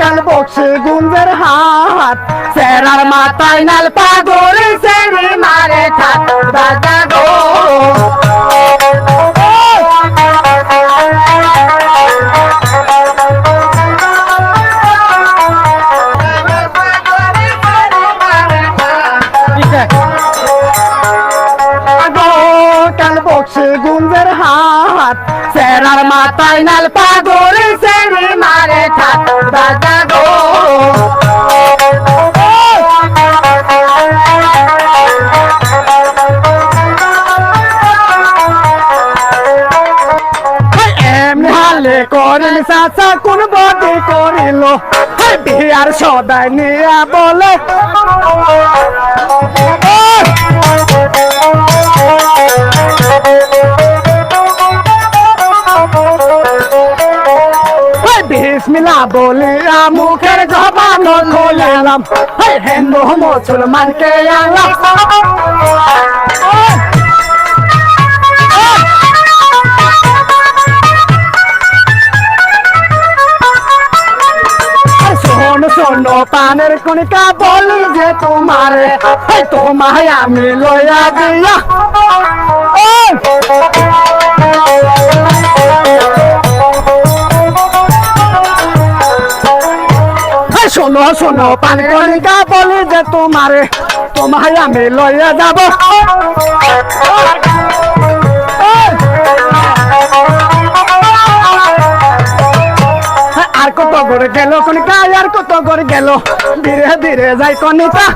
কাল বক্সে গুঞ্জের হাত সেরার মাথায় নাল পাগল সেরি মারে ঠাক দাদা গো গো কাল বক্সে গুঞ্জের হাত সেরার মাথায় নাল পাগল সেরি মারে ঠাক দাদা গো। হালে করেন চাচা কোন বডি করিল? বিয়ার সদাই নিয়া বলে। বিসমিল্লা বলে মুখের জবানো খুলেলাম হাই, হিন্দু মুসলমানকে আনলাম শোন শোন পানের কণিকা বলি যে তোমার তোমায় আমি লয়া দিয়া। শোনো শোনো, পান কণিকা বলি যে তোমার, তোমায় আমি লইয়া যাব! আর কত করে গেল কনিকা আর কত করে গেল ধীরে ধীরে যাই কনিকা!